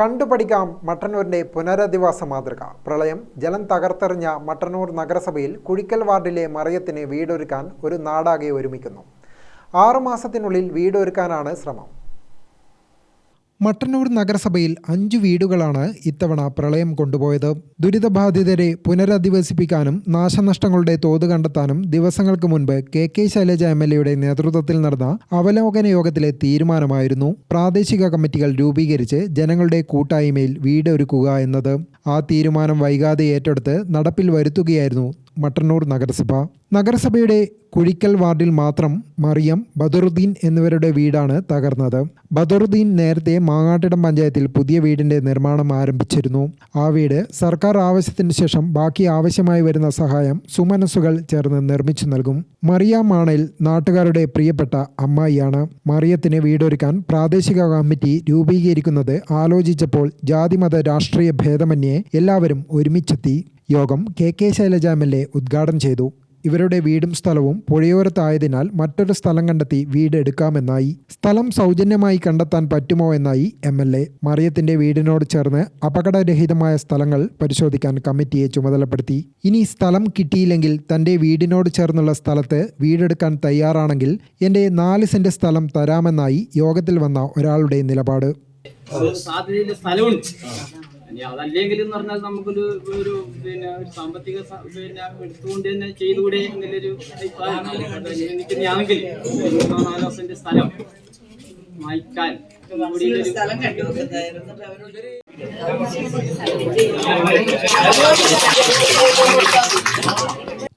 കണ്ടുപഠിക്കാം മട്ടന്നൂരിന്റെ പുനരധിവാസ മാതൃക. പ്രളയം ജലം തകർത്തെറിഞ്ഞ മട്ടന്നൂർ നഗരസഭയിൽ കുഴിക്കൽ വാർഡിലെ മറിയത്തിന് വീടൊരുക്കാൻ ഒരു നാടാകെ ഒരുമിക്കുന്നു. ആറുമാസത്തിനുള്ളിൽ വീടൊരുക്കാനാണ് ശ്രമം. മട്ടന്നൂർ നഗരസഭയിൽ അഞ്ചു വീടുകളാണ് ഇത്തവണ പ്രളയം കൊണ്ടുപോയത്. ദുരിതബാധിതരെ പുനരധിവസിപ്പിക്കാനും നാശനഷ്ടങ്ങളുടെ തോത് കണ്ടെത്താനും ദിവസങ്ങൾക്ക് മുൻപ് K K Shailaja M L എയുടെ നേതൃത്വത്തിൽ നടന്ന അവലോകന യോഗത്തിലെ തീരുമാനമായിരുന്നു പ്രാദേശിക കമ്മിറ്റികൾ രൂപീകരിച്ച് ജനങ്ങളുടെ കൂട്ടായ്മയിൽ വീടൊരുക്കുക എന്നത്. ആ തീരുമാനം വൈകാതെ ഏറ്റെടുത്ത് നടപ്പിൽ വരുത്തുകയായിരുന്നു മട്ടന്നൂർ നഗരസഭ. നഗരസഭയുടെ കുഴിക്കൽ വാർഡിൽ മാത്രം മറിയം ബദറുദ്ദീൻ എന്നിവരുടെ വീടാണ് തകർന്നത്. ബദറുദ്ദീൻ നേരത്തെ മാങ്ങാട്ടിടം പഞ്ചായത്തിൽ പുതിയ വീടിന്റെ നിർമ്മാണം ആരംഭിച്ചിരുന്നു. ആ വീട് സർക്കാർ ആവശ്യത്തിന് ശേഷം ബാക്കി ആവശ്യമായി വരുന്ന സഹായം സുമനസ്സുകൾ ചേർന്ന് നിർമ്മിച്ചു നൽകും. മറിയ മാണയിൽ നാട്ടുകാരുടെ പ്രിയപ്പെട്ട അമ്മായിയാണ്. മറിയത്തിന് വീടൊരുക്കാൻ പ്രാദേശിക കമ്മിറ്റി രൂപീകരിക്കുന്നത് ആലോചിച്ചപ്പോൾ ജാതിമത രാഷ്ട്രീയ ഭേദമന്യേ എല്ലാവരും ഒരുമിച്ചെത്തി. യോഗം K K Shailaja M L A ഉദ്ഘാടനം ചെയ്തു. ഇവരുടെ വീടും സ്ഥലവും പുഴയോരത്തായതിനാൽ മറ്റൊരു സ്ഥലം കണ്ടെത്തി വീട് എടുക്കാമെന്നായി സ്ഥലം സൗജന്യമായി കണ്ടെത്താൻ പറ്റുമോ എന്നായി എം എൽ എ മറിയത്തിന്റെ വീടിനോട് ചേർന്ന് അപകടരഹിതമായ സ്ഥലങ്ങൾ പരിശോധിക്കാൻ കമ്മിറ്റിയെ ചുമതലപ്പെടുത്തി. ഇനി സ്ഥലം കിട്ടിയില്ലെങ്കിൽ തന്റെ വീടിനോട് ചേർന്നുള്ള സ്ഥലത്ത് വീടെടുക്കാൻ തയ്യാറാണെങ്കിൽ എന്റെ നാല് സെന്റ് സ്ഥലം തരാമെന്നായി യോഗത്തിൽ വന്ന ഒരാളുടെ നിലപാട്. സ്ഥലമുണ്ട്. ഇനി അതല്ലെങ്കിൽ എന്ന് പറഞ്ഞാൽ നമുക്കൊരു ഒരു പിന്നെ ഒരു സാമ്പത്തിക പിന്നെ എടുത്തുകൊണ്ട് തന്നെ ചെയ്തുകൂടെ എന്നുള്ളൊരു അഭിപ്രായം നിൽക്കുന്നതാണെങ്കിൽ മൂന്നോ നാലോ സെന്റ് സ്ഥലം കൂടിയൊരു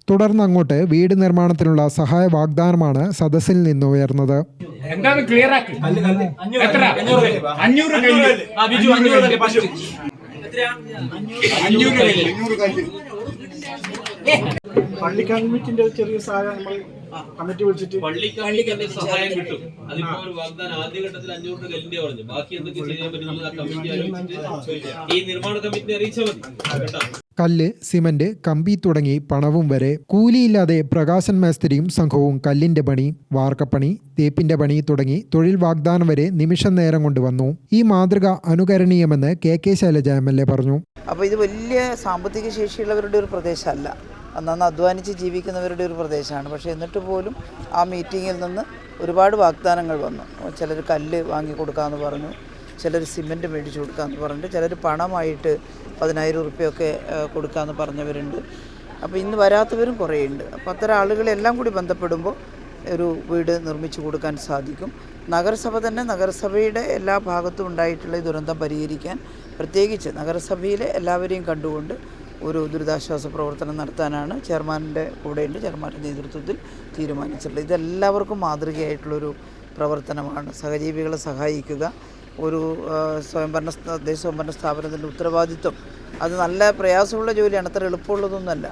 തുടർന്ന് അങ്ങോട്ട് വീട് നിർമ്മാണത്തിനുള്ള സഹായ വാഗ്ദാനമാണ് സദസ്സിൽ നിന്ന് ഉയർന്നത്. എന്താണ് ക്ലിയർ ആക്കി? എത്ര? അഞ്ഞൂറ് അഞ്ഞൂറ് പള്ളി കമ്മിറ്റിന്റെ ചെറിയ സഹായം നമ്മൾ കമ്മിറ്റി വിളിച്ചിട്ട് പള്ളിക്ക് സഹായം കിട്ടും. അതിപ്പോ ഒരു വാഗ്ദാനം ആദ്യഘട്ടത്തിൽ അഞ്ഞൂറ് കല്ലിന്റെ പറഞ്ഞു. ബാക്കി എന്തൊക്കെ ചെയ്യാൻ പറ്റും നമ്മൾ ആ കമ്മിറ്റി ആലോചിച്ചിട്ട് ഈ നിർമ്മാണ കമ്മിറ്റിനെ അറിയിച്ചാൽ മതി. കേട്ടോ? കല്ല് സിമന്റ് കമ്പി തുടങ്ങി പണവും വരെ കൂലിയില്ലാതെ പ്രകാശൻ മേസ്തിരിയും സംഘവും കല്ലിന്റെ പണി വാർക്കപ്പണി തേപ്പിന്റെ പണി തുടങ്ങി തൊഴിൽ വാഗ്ദാനം വരെ നിമിഷ നേരം കൊണ്ട് വന്നു. ഈ മാതൃക അനുകരണീയമെന്ന് K K Shailaja M L A പറഞ്ഞു. അപ്പോൾ ഇത് വലിയ സാമ്പത്തിക ശേഷിയുള്ളവരുടെ ഒരു പ്രദേശമല്ല. അന്നന്ന് അധ്വാനിച്ച് ജീവിക്കുന്നവരുടെ ഒരു പ്രദേശമാണ്. പക്ഷേ എന്നിട്ട് പോലും ആ മീറ്റിങ്ങിൽ നിന്ന് ഒരുപാട് വാഗ്ദാനങ്ങൾ വന്നു. ചിലർ കല്ല് വാങ്ങി കൊടുക്കാമെന്ന് പറഞ്ഞു. ചിലർ സിമന്റ് മേടിച്ച് കൊടുക്കാമെന്ന് പറഞ്ഞിട്ട് ചിലർ പണമായിട്ട് പതിനായിരം ഉറുപ്പ്യൊക്കെ കൊടുക്കാമെന്ന് പറഞ്ഞവരുണ്ട്. അപ്പോൾ ഇന്ന് വരാത്തവരും കുറേയുണ്ട്. അപ്പോൾ അത്തരം ആളുകളെല്ലാം കൂടി ബന്ധപ്പെടുമ്പോൾ ഒരു വീട് നിർമ്മിച്ചു കൊടുക്കാൻ സാധിക്കും. നഗരസഭ തന്നെ നഗരസഭയുടെ എല്ലാ ഭാഗത്തും ഉണ്ടായിട്ടുള്ള ഈ ദുരന്തം പരിഹരിക്കാൻ പ്രത്യേകിച്ച് നഗരസഭയിലെ എല്ലാവരെയും കണ്ടുകൊണ്ട് ഒരു ദുരിതാശ്വാസ പ്രവർത്തനം നടത്താനാണ് ചെയർമാന്റെ കൂടെയുണ്ട് ചെയർമാന്റെ നേതൃത്വത്തിൽ തീരുമാനിച്ചിട്ടുള്ളത്. ഇതെല്ലാവർക്കും മാതൃകയായിട്ടുള്ളൊരു പ്രവർത്തനമാണ്. സഹജീവികളെ സഹായിക്കുക ഒരു സ്വയംഭരണ തദ്ദേശ സ്വയംഭരണ സ്ഥാപനത്തിന്റെ ഉത്തരവാദിത്വം. അത് നല്ല പ്രയാസമുള്ള ജോലിയാണ് അത്ര എളുപ്പമുള്ളതൊന്നുമല്ല.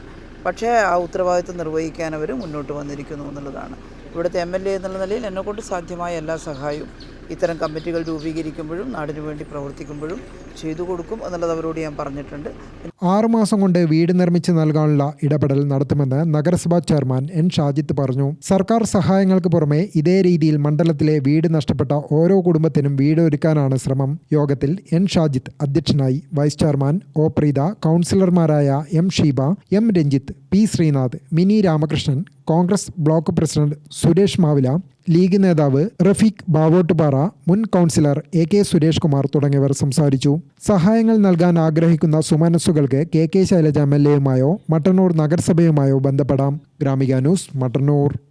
പക്ഷേ ആ ഉത്തരവാദിത്വം നിർവഹിക്കാൻ അവർ മുന്നോട്ട് വന്നിരിക്കുന്നു എന്നുള്ളതാണ്. ഇവിടുത്തെ എം എൽ എ എന്നുള്ള നിലയിൽ എന്നെക്കൊണ്ട് സാധ്യമായ എല്ലാ സഹായവും ഇത്തരം കമ്മിറ്റികൾ രൂപീകരിക്കുമ്പോഴും നാടിനു വേണ്ടി പ്രവർത്തിക്കുമ്പോഴും ചെയ്തു കൊടുക്കും എന്നുള്ളത് അവരോട് ഞാൻ പറഞ്ഞിട്ടുണ്ട്. ആറുമാസം കൊണ്ട് വീട് നിർമ്മിച്ച് നൽകാനുള്ള ഇടപെടൽ നടത്തുമെന്ന് നഗരസഭാ ചെയർമാൻ എൻ ഷാജിത്ത് പറഞ്ഞു. സർക്കാർ സഹായങ്ങൾക്ക് പുറമെ ഇതേ രീതിയിൽ മണ്ഡലത്തിലെ വീട് നഷ്ടപ്പെട്ട ഓരോ കുടുംബത്തിനും വീട് ഒരുക്കാനാണ് ശ്രമം. യോഗത്തിൽ എൻ ഷാജിത്ത് അധ്യക്ഷനായി വൈസ് ചെയർമാൻ ഒ പ്രീത കൗൺസിലർമാരായ M Sheeba M Ranjith P Sreenath Mini Ramakrishnan Congress block president Suresh Mavila league നേതാവ് റഫീഖ് ബാവോട്ടുപാറ മുൻ councillor A K Suresh Kumar തുടങ്ങിയവർ സംസാരിച്ചു. സഹായങ്ങൾ നൽകാൻ ആഗ്രഹിക്കുന്ന സുമനസ്സുകൾക്ക് K K Shailaja M L എയുമായോ Mattannur നഗരസഭയുമായോ ബന്ധപ്പെടാം. ഗ്രാമിക ന്യൂസ് മട്ടന്നൂർ.